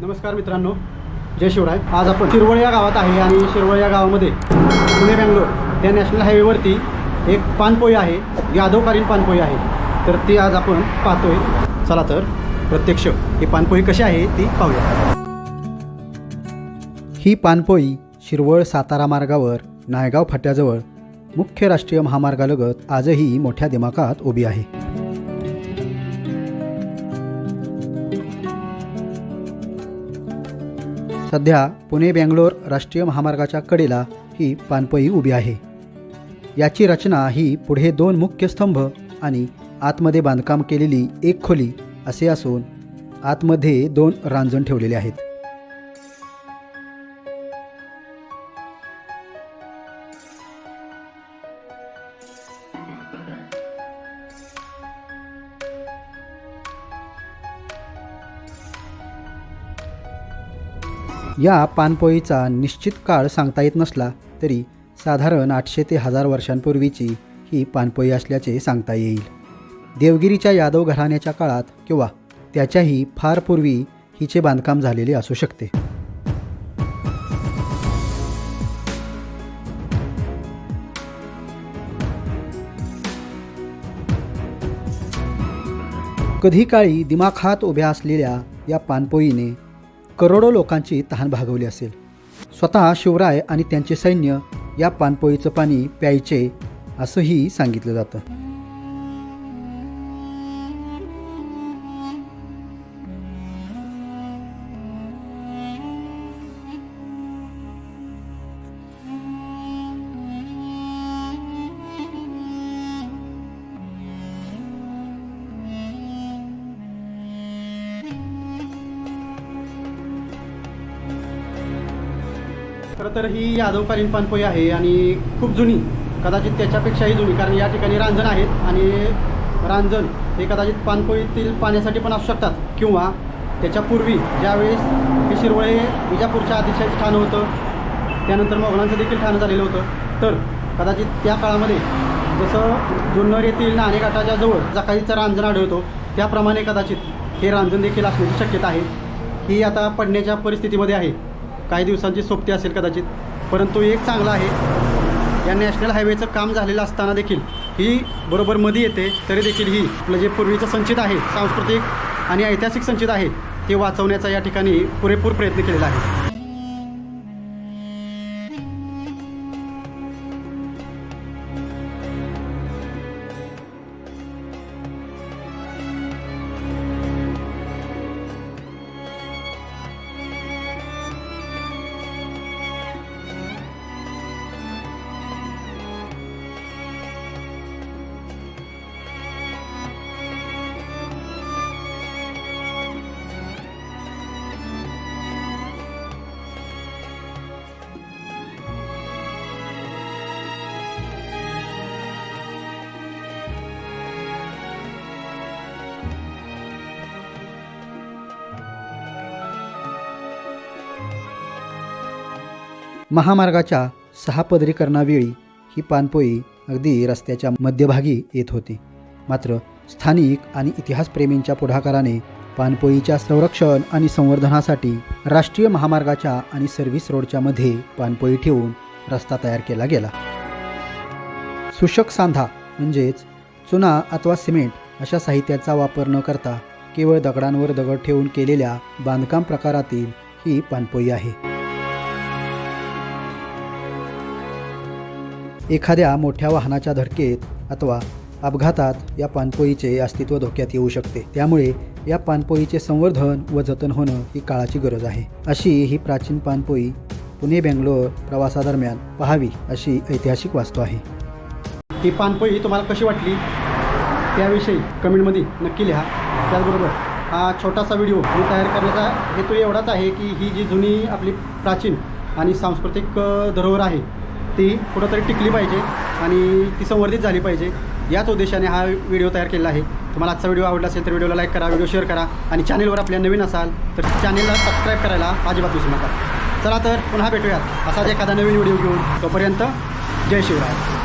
नमस्कार मित्रांनो जय शिवराय. आज आपण शिरवळ या गावात आहे आणि शिरवळ या गावामध्ये पुणे बँगलोर या नॅशनल हायवेवरती एक पानपोई आहे यादवकालीन पानपोई आहे. तर ती आज आपण पाहतोय. चला तर प्रत्यक्ष ही पानपोई कशी आहे ती पाहूया. ही पानपोई शिरवळ सातारा मार्गावर नायगाव फाट्याजवळ मुख्य राष्ट्रीय महामार्गालगत आजही मोठ्या दिमाखात उभी आहे. सध्या पुणे बेंगलोर राष्ट्रीय महामार्गाच्या कडेला ही पानपई उभी आहे. याची रचना ही पुढे दोन मुख्य स्तंभ आणि आतमध्ये बांधकाम केलेली एक खोली असे असून आतमध्ये दोन रांजण ठेवलेले आहेत. या पानपोईचा निश्चित काळ सांगता येत नसला तरी साधारण आठशे ते हजार वर्षांपूर्वीची ही पानपोई असल्याचे सांगता येईल. देवगिरीच्या यादव घराण्याच्या काळात किंवा त्याच्याही फार पूर्वी हिचे बांधकाम झालेले असू शकते. कधी काळी दिमाखात उभ्या असलेल्या या पानपोईने करोडो लोकांची तहान भागवली असेल. स्वतः शिवराय आणि त्यांचे सैन्य या पानपोईचं पाणी प्यायचे असंही सांगितलं जातं. खरं तर ही यादवकालीन पानपोई आहे आणि खूप जुनी कदाचित त्याच्यापेक्षाही जुनी कारण या ठिकाणी रांजण आहेत आणि रांजण हे कदाचित पानपोईतील पाण्यासाठी पण असू शकतात. किंवा त्याच्यापूर्वी ज्यावेळेस हे शिरवळे विजापूरच्या आदिशाचं ठाणं होतं त्यानंतर मोगलांचं देखील ठाणं झालेलं होतं. तर कदाचित त्या काळामध्ये जसं जुन्नर येथील नाणेघाटाच्या जवळ जकाईचं रांजण आढळतो त्याप्रमाणे कदाचित हे रांजण देखील असण्याची शक्यता आहे. ही आता पडण्याच्या परिस्थितीमध्ये आहे. काही दिवसांची सोबती असेल कदाचित. परंतु एक चांगला आहे या नॅशनल हायवेचं काम झालेलं असताना देखील ही बरोबर मध्ये येते तरी देखील ही आपलं जे पूर्वीचं संचित आहे सांस्कृतिक आणि ऐतिहासिक संचित आहे ते वाचवण्याचा या ठिकाणी पुरेपूर प्रयत्न केलेला आहे. महामार्गाच्या सहा पदरीकरणावेळी ही पानपोई अगदी रस्त्याच्या मध्यभागी येत होती. मात्र स्थानिक आणि इतिहासप्रेमींच्या पुढाकाराने पानपोईच्या संरक्षण आणि संवर्धनासाठी राष्ट्रीय महामार्गाच्या आणि सर्व्हिस रोडच्या मध्ये पानपोई ठेवून रस्ता तयार केला गेला. सुशक सांधा म्हणजेच चुना अथवा सिमेंट अशा साहित्याचा वापर न करता केवळ दगडांवर दगड ठेवून केलेल्या बांधकाम प्रकारातील ही पानपोई आहे. एखाद्या मोठ्या वाहनाच्या धडकेत अथवा अपघातात या पानपोईचे अस्तित्व धोक्यात येऊ शकते. त्यामुळे या पानपोईचे संवर्धन व जतन होणं ही काळाची गरज आहे. अशी ही प्राचीन पानपोई पुणे बेंगलोर प्रवासादरम्यान पाहावी अशी ऐतिहासिक वास्तू आहे. ही पानपोई तुम्हाला कशी वाटली? त्याविषयी कमेंटमध्ये नक्की लिहा. त्याचबरोबर हा छोटासा व्हिडिओ मी तयार करण्याचा हेतू एवढाच आहे की ही जी जुनी आपली प्राचीन आणि सांस्कृतिक धरोहर आहे ती कुठंतरी टिकली पाहिजे आणि ती संवर्धित झाली पाहिजे. याच उद्देशाने हा व्हिडिओ तयार केला आहे. तुम्हाला आजचा व्हिडिओ आवडला असेल तर व्हिडिओला लाईक करा व्हिडिओ शेअर करा आणि चॅनेलवर आपल्या नवीन असाल तर चॅनेलला सबस्क्राईब करायला अजिबात विसरू नका. चला तर पुन्हा भेटूयात असाच एखादा नवीन व्हिडिओ घेऊन. तोपर्यंत जय शिवराय.